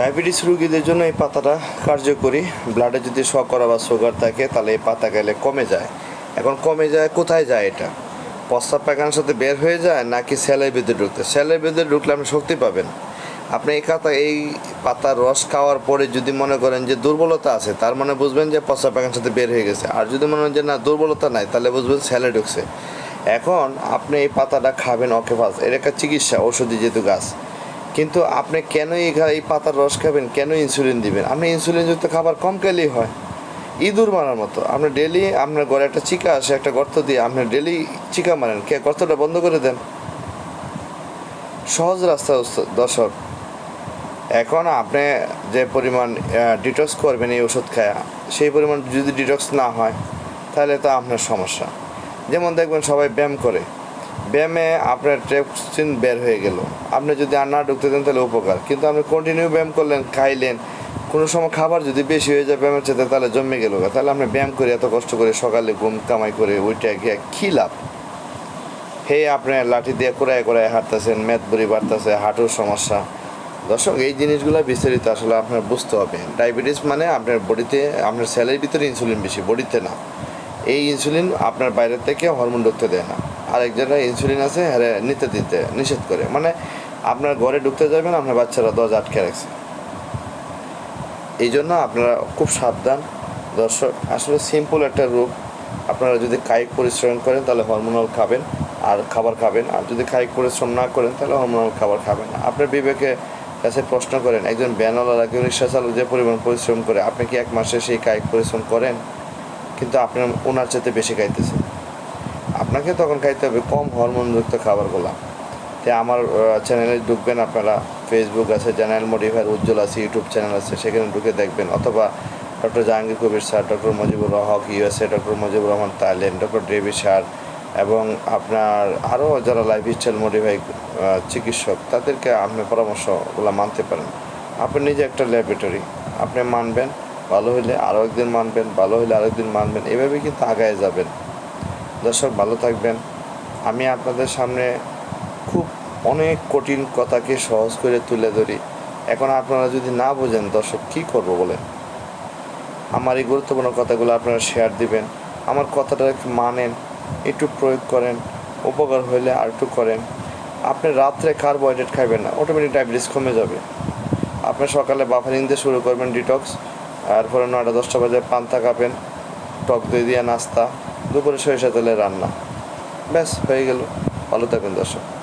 Diabetes রোগীদের জন্য এই পাতাটা কার্যকরী। ব্লাডে যদি শর্করা বা সুগার থাকে, তাহলে এই পাতা গেলে কমে যায়। এখন কমে যায়, কোথায় যায় এটা? প্রস্তাব পায়খানার সাথে বের হয়ে যায় নাকি সেলের ভিতরে ঢুকতে? সেলের ভিতরে ঢুকলে আপনি শক্তি পাবেন। আপনি এই কাতা, এই পাতার রস খাওয়ার পরে যদি মনে করেন যে দুর্বলতা আছে, তার মানে বুঝবেন যে প্রস্তাব পায়খানার সাথে বের হয়ে গেছে। আর যদি মনে হয় যে না, দুর্বলতা নাই, তাহলে বুঝবেন সেলে ঢুকছে। এখন আপনি এই পাতাটা খাবেন অকেপাস এর একটা চিকিৎসা ওষুধি যেহেতু গাছ। কিন্তু আপনি কেন এই পাতার রস খাবেন? কেন ইনসুলিন দিবেন? আপনি ইনসুলিনযুক্ত খাবার কম খেলেই হয়। ইঁদুর মারার মতো। আপনি ডেলি আপনার ঘরে একটা চিকা আসে, একটা গর্ত দিয়ে আপনি ডেলি চিকা মারেন। কে, গর্তটা বন্ধ করে দেন। সহজ রাস্তা দর্শক, এখন আপনি যে পরিমাণ ডিটক্স করবেন এই ওষুধ খায়া, সেই পরিমাণ যদি ডিটক্স না হয়, তাহলে তো আপনার সমস্যা। যেমন দেখবেন সবাই ব্যায়াম করে। ব্যায়ামে আপনার ট্রেপসিন বের হয়ে গেল। আপনি যদি আর না ঢুকতে দেন তাহলে উপকার। কিন্তু আপনি কন্টিনিউ ব্যায়াম করলেন, খাইলেন, কোনো সময় খাবার যদি বেশি হয়ে যায় ব্যায়ামের চেতে তাহলে জমে গেল তাহলে আপনি ব্যায়াম করে এত কষ্ট করে সকালে ঘুম কামাই করে ওইটা গিয়ে কী লাভ? হে আপনার লাঠি দিয়ে কোরায় কোরায় হাঁটতেছেন, মেদ বুড়ি বাড়তেছে, হাঁটুর সমস্যা। দর্শক, এই জিনিসগুলো বিস্তারিত আসলে আপনার বুঝতে হবে। ডায়াবেটিস মানে আপনার বডিতে, আপনার সেলের ভিতরে ইনসুলিন বেশি, বডিতে না। এই ইনসুলিন আপনার বাইরে থেকে হরমোন ঢুকতে দেয় না। আরেক জায়গায় ইনসুলিন আছে হ্যাঁ নিতে দিতে, নিষেধ করে। মানে আপনার ঘরে ঢুকতে যাবেন, আপনার বাচ্চারা দরজা আটকে রাখছে। এই জন্য আপনারা খুব সাবধান। দর্শক, আসলে সিম্পল একটা রোগ। আপনারা যদি কায়িক পরিশ্রম করেন, তাহলে হরমোনাল খাবেন, আর খাবার খাবেন। আর যদি কায়িক পরিশ্রম না করেন, তাহলে হরমোনাল খাবার খাবেন না। আপনার বিবেকে কাছে প্রশ্ন করেন, একজন ব্যানওয়ালা কেউ রিক্সা চালক যে পরিমাণ পরিশ্রম করে, আপনি কি এক মাসে সেই কায়িক পরিশ্রম করেন? কিন্তু আপনার ওনার চাইতে বেশি খাইতেছেন। আপনাকে তখন খাইতে হবে কম হরমোনযুক্ত খাবারগুলো। তাই আমার চ্যানেলে ঢুকবেন আপনারা ফেসবুক আছে চ্যানেল মডিফায়ার উজ্জ্বল আছে ইউটিউব চ্যানেল আছে, সেখানে ঢুকে দেখবেন। অথবা doctor Jahangir Kabir sir doctor Mujibur Haq USA doctor Mujibur Rahman তাইলেন doctor ডেভি স্যার এবং আপনার আরও যারা লাইফ স্টাইল মডিফাই চিকিৎসক, তাদেরকে আপনি পরামর্শগুলো মানতে পারেন। আপনি নিজে একটা ল্যাবরেটরি আপনি মানবেন, ভালো হলে আরও একদিন মানবেন, ভালো হলে আরেকদিন মানবেন, এভাবে কিন্তু আগায় যাবেন। দর্শক, ভালো থাকবেন। আমি আপনাদের সামনে খুব অনেক কঠিন কথাকে সহজ করে তুলে ধরি। এখন আপনারা যদি না বোঝেন, দর্শক, কী করব বলেন? আমার এই গুরুত্বপূর্ণ কথাগুলো আপনারা শেয়ার দিবেন। আমার কথাটা মানেন? একটু প্রয়োগ করেন, উপকার হইলে আর একটু করেন। আপনি রাত্রে কার্বোহাইড্রেট খাবেন না? অটোমেটিক ডায়াবেটিস কমে যাবে। আপনি সকালে বাফারিং দিয়ে শুরু করবেন ডিটক্স তারপরে নয়টা দশটা বাজে পান্তা খাবেন টক দই দিয়ে নাস্তা। দুপুরে সরিষা তেলে রান্না। ব্যাস হয়ে গেল। ভালো থাকবেন দর্শক।